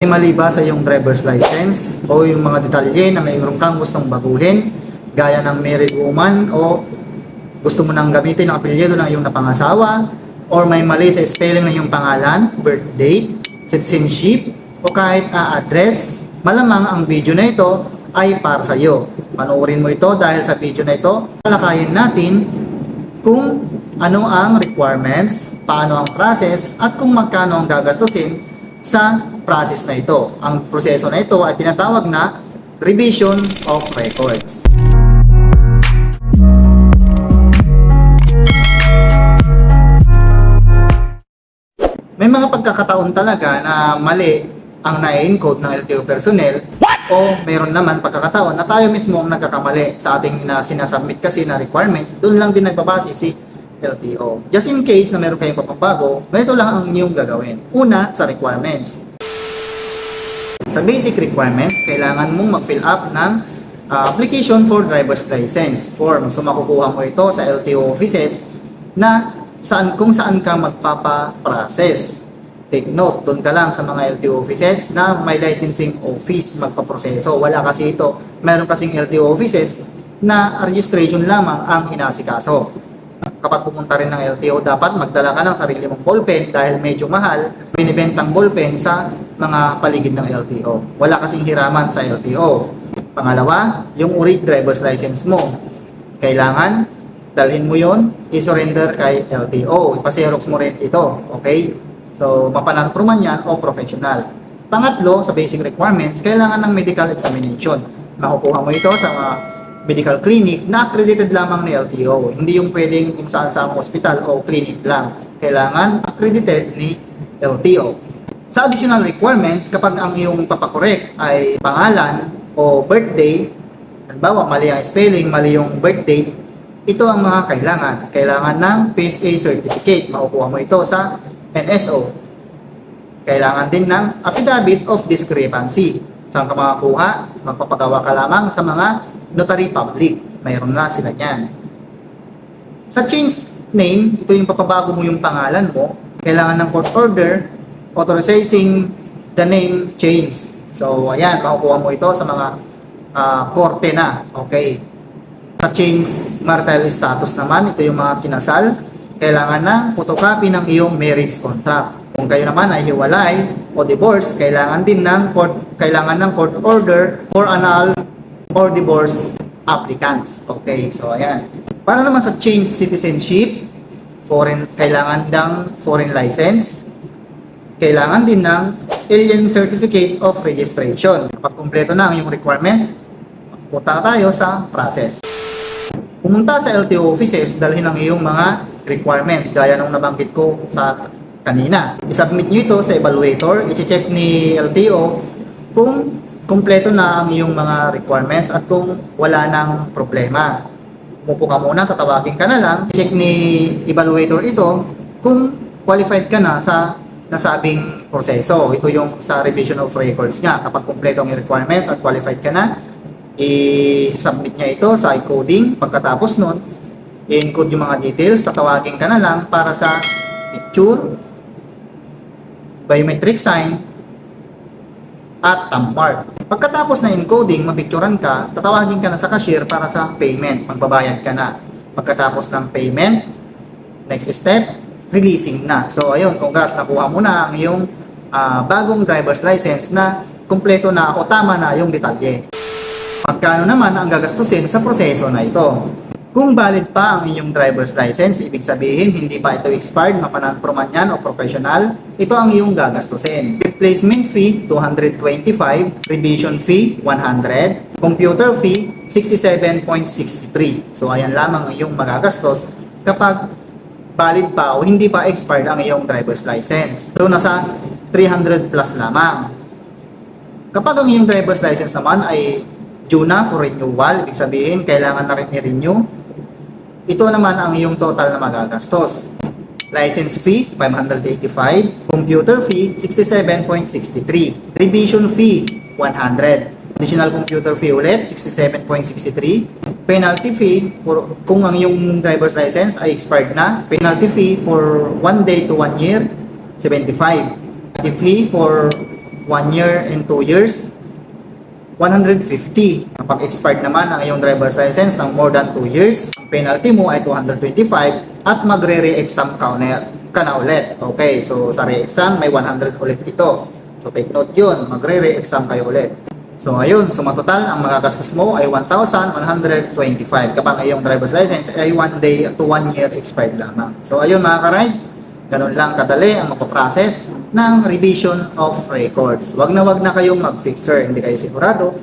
Mali ba sa iyong driver's license o yung mga detalye na mayroon kang gustong baguhin gaya ng married woman o gusto mo nang gamitin ang apelyido ng iyong napangasawa or may mali sa spelling ng iyong pangalan, birth date, citizenship o kahit a address, malamang ang video na ito ay para sa iyo. Panoorin mo ito dahil sa video na ito, talakayin natin kung ano ang requirements, paano ang process, at kung magkano ang gagastusin sa process na ito. Ang proseso na ito ay tinatawag na revision of records. May mga pagkakataon talaga na mali ang na-encode ng LTO personnel o meron naman pagkakataon na tayo mismo ang nagkakamali sa ating na sinasubmit kasi na requirements, doon lang din nagbabase si LTO. Just in case na meron kayong papabago, ganito lang ang inyong gagawin. Una, sa requirements. Sa basic requirements, kailangan mong mag-fill up ng uh, application for driver's license form. So makukuha mo ito sa LTO offices na saan kung saan ka magpapa-process. Take note, doon ka lang sa mga LTO offices na may licensing office magpaproseso. Wala kasi ito. Meron kasing LTO offices na registration lamang ang inasikaso. Kapag pumunta rin ng LTO, dapat magdala ka ng sarili mong ballpen dahil medyo mahal, binibentang ballpen sa mga paligid ng LTO. Wala kasing hiraman sa LTO. Pangalawa, yung uri driver's license mo. Kailangan dalhin mo yon i-surrender kay LTO. Ipaserox mo rin ito. Okay? So, mapanatro man yan o professional. Pangatlo, sa basic requirements, kailangan ng medical examination. Makukuha mo ito sa medical clinic na accredited lamang ni LTO. Hindi yung pwedeng kung saan sa hospital o clinic lang. Kailangan accredited ni LTO. Sa additional requirements, kapag ang iyong papakorek ay pangalan o birthday, halimbawa mali ang spelling, mali yung birth date, ito ang mga kailangan. Kailangan ng PSA certificate. Makukuha mo ito sa NSO. Kailangan din ng affidavit of discrepancy. Saan ka makakuha? Magpapagawa ka lamang sa mga notary public. Mayroon na sila niyan. Sa change name, ito yung papabago mo yung pangalan mo. Kailangan ng court order authorizing the name change. So, ayan, makukuha mo ito sa mga ah, korte na. Okay. Sa change marital status naman, ito yung mga kinasal. Kailangan ng photocopy ng iyong marriage contract. Kung kayo naman ay hiwalay o divorce, kailangan din ng court, kailangan ng court order for annul or divorce applicants. Okay, so ayan. Para naman sa change citizenship, foreign kailangan ng foreign license, kailangan din ng alien certificate of registration. Kapag kumpleto na ang iyong requirements, punta na tayo sa process. Pumunta sa LTO offices, dalhin ang iyong mga requirements gaya nung nabanggit ko sa kanina. I-submit nyo ito sa evaluator, i-check ni LTO kung kumpleto na ang iyong mga requirements at kung wala nang problema. Umupo ka muna, tatawagin ka na lang, check ni evaluator ito kung qualified ka na sa nasabing proseso. Ito yung sa revision of records niya. Kapag kumpleto ang requirements at qualified ka na, i-submit niya ito sa i-coding. Pagkatapos nun, i-encode yung mga details, tatawagin ka na lang para sa picture, biometric sign, at tampart. Pagkatapos na encoding, mapicturan ka, tatawagin ka na sa cashier para sa payment. Magbabayad ka na. Pagkatapos ng payment, next step, releasing na. So ayun, congrats, nakuha mo na ang iyong ah, bagong driver's license na kumpleto na o tama na yung detalye. Magkano naman ang gagastusin sa proseso na ito? Kung valid pa ang inyong driver's license, ibig sabihin hindi pa ito expired, mapanatro man yan o professional, ito ang iyong gagastusin. Replacement fee, 225. Revision fee, 100. Computer fee, 67.63. So ayan lamang ang iyong magagastos kapag valid pa o hindi pa expired ang iyong driver's license. So nasa 300 plus lamang. Kapag ang iyong driver's license naman ay due na for renewal, ibig sabihin kailangan na rin i-renew, ito naman ang iyong total na magagastos. License fee, 585. Computer fee, 67.63. Revision fee, 100. Additional computer fee ulit, 67.63. Penalty fee, for, kung ang iyong driver's license ay expired na, penalty fee for 1 day to 1 year, 75. Penalty fee for 1 year and 2 years, 150. Kapag expired naman ang iyong driver's license ng more than 2 years, ang penalty mo ay 225 at magre-re-exam ka, ka na ulit. Okay, so sa re-exam may 100 ulit ito. So take note yun, magre-re-exam kayo ulit. So ayun, suma total ang magagastos mo ay 1,125 kapag iyong driver's license ay 1 day to 1 year expired lamang. So ayun mga ka-rides, ganun lang kadali ang mapaprocess ng revision of records. Wag na wag na kayong mag-fixer, hindi kayo sigurado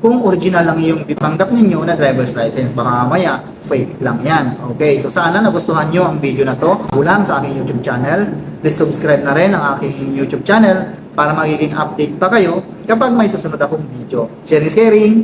kung original lang yung bitanggap ninyo na driver's license. Baka mamaya, fake lang yan. Okay, so sana nagustuhan nyo ang video na to. Kulang sa aking YouTube channel. Please subscribe na rin ang aking YouTube channel para magiging update pa kayo kapag may susunod akong video. Sharing is caring.